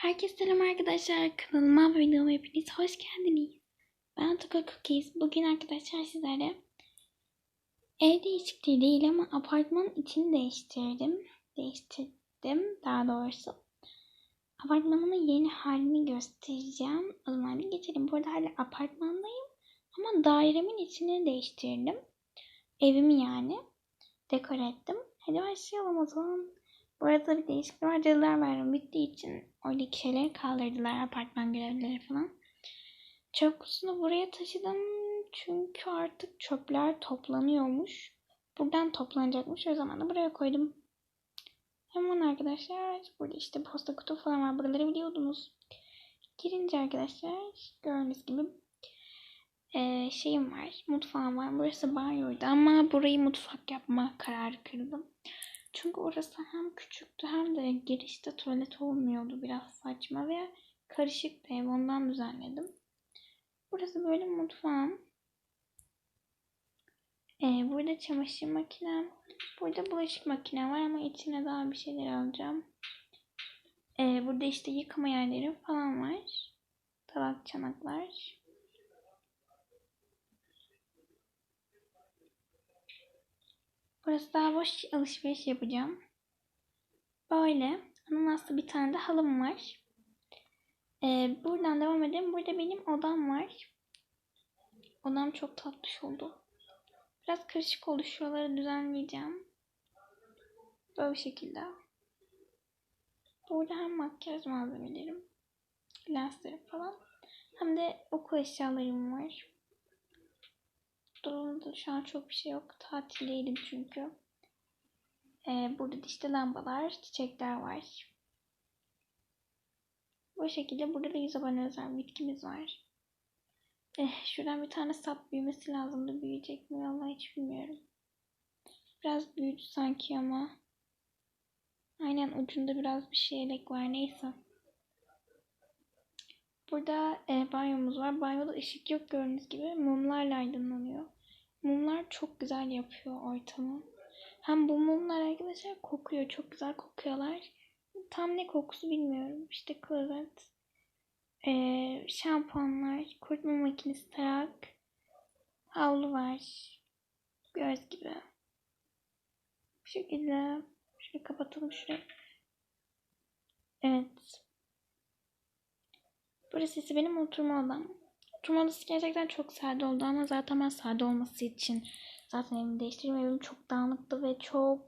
Herkese selam arkadaşlar. Kanalıma ve videoma hepiniz hoş geldiniz. Ben Tuka Cookies. Bugün arkadaşlar sizlere ev değişikliği değil ama apartmanın içini değiştirdim. Değiştirdim daha doğrusu. Apartmanımın yeni halini göstereceğim. O zaman bir geçelim. Burada hala apartmandayım. Ama dairemin içini değiştirdim. Evimi yani. Dekor ettim. Hadi başlayalım o zaman. Bu arada bir değişiklik var. Cadılar Bayramı bittiği için oradaki şeyleri kaldırdılar. Apartman görevlileri falan. Çöp kutusunu buraya taşıdım. Çünkü artık çöpler toplanıyormuş. Buradan toplanacakmış. O zaman da buraya koydum. Hemen arkadaşlar burada işte posta kutu falan var. Buraları biliyordunuz. Girince arkadaşlar gördüğünüz gibi e, şeyim var. Mutfağım var. Burası banyoydu ama burayı mutfak yapma kararı kırdım. Çünkü orası hem küçüktü hem de girişte tuvalet olmuyordu. Biraz saçma ve karışık ev. Ondan düzenledim. Burası böyle mutfağım. Ee, burada çamaşır makinem. Burada bulaşık makinem var ama içine daha bir şeyler alacağım. Ee, burada işte yıkama yerleri falan var. Tabak çanaklar. Burası daha boş alışveriş yapacağım. Böyle ananaslı bir tane de halım var. Ee, buradan devam edelim. Burada benim odam var. Odam çok tatlış oldu. Biraz karışık oldu. Şuraları düzenleyeceğim. Böyle şekilde. Burada hem makyaj malzemelerim, lenslerim falan hem de okul eşyalarım var. Dolabımda şu an çok bir şey yok. Tatildeydim çünkü. Ee, burada da işte lambalar, çiçekler var. Bu şekilde burada da yüz abone özel bitkimiz var. Eh, şuradan bir tane sap büyümesi lazımdı. Büyüyecek mi? Vallahi hiç bilmiyorum. Biraz büyüdü sanki ama. Aynen ucunda biraz bir şeylik var. Neyse. Burada e, banyomuz var. Banyoda ışık yok gördüğünüz gibi. Mumlarla aydınlanıyor. Mumlar çok güzel yapıyor ortamı. Hem bu mumlar arkadaşlar kokuyor. Çok güzel kokuyorlar. Tam ne kokusu bilmiyorum. İşte klozet, e, şampuanlar, kurutma makinesi, tarak, havlu var. Göz gibi. Bu şekilde. Şöyle kapatalım şurayı. Evet. Burası ise benim oturma odam. Oturma odası gerçekten çok sade oldu ama zaten ben sade olması için zaten evimi değiştirdim. Evim çok dağınıktı ve çok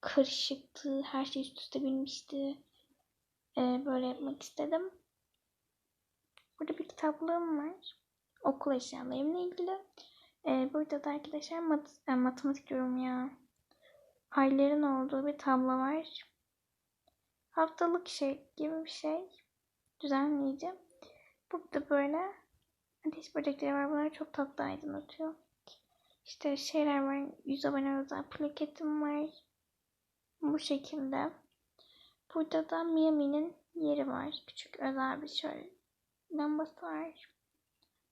karışıktı. Her şey üst üste binmişti. Ee, böyle yapmak istedim. Burada bir kitaplığım var. Okul eşyalarımla ilgili. Ee, burada da arkadaşlar mat e, matematik diyorum ya. Ayların olduğu bir tablo var. Haftalık şey gibi bir şey. Düzenleyeceğim. Burada böyle ateş böcekleri var. Bunlar çok tatlı aydınlatıyor. İşte şeyler var. Yüz abone özel plaketim var. Bu şekilde. Burada da Miami'nin yeri var. Küçük özel bir şöyle lambası var.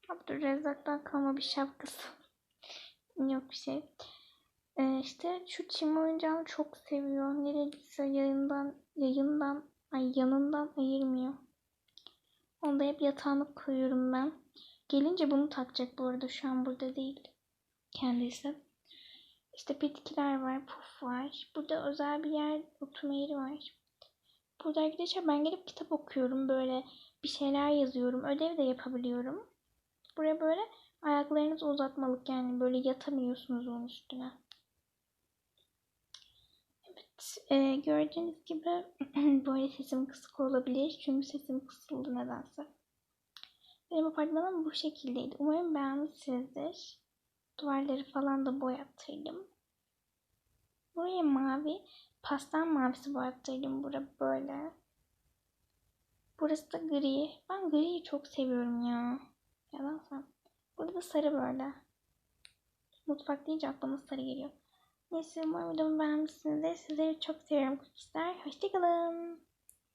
Abdülrezzak'tan kalma bir şapkası. Yok bir şey. Ee, işte şu çim oyuncağını çok seviyor. Neredeyse yayından, yayından, ay yanından ayırmıyor. Onu da hep yatağına koyuyorum ben. Gelince bunu takacak bu arada. Şu an burada değil. Kendisi. İşte bitkiler var, puf var. Burada özel bir yer, oturma yeri var. Burada arkadaşlar ben gelip kitap okuyorum. Böyle bir şeyler yazıyorum. Ödev de yapabiliyorum. Buraya böyle ayaklarınızı uzatmalık yani böyle yatamıyorsunuz onun üstüne. E, gördüğünüz gibi böyle sesim kısık olabilir. Çünkü sesim kısıldı nedense. Benim apartmanım bu şekildeydi. Umarım beğenmişsinizdir. Duvarları falan da boyattırdım. Buraya mavi, pastel mavisi boyattırdım. Bura böyle. Burası da gri. Ben griyi çok seviyorum ya. Yalansa. Burada da sarı böyle. Mutfak deyince aklıma sarı geliyor. Neyse umarım beğenmişsinizdir. Sizleri çok seviyorum kukisler. Hoşçakalın.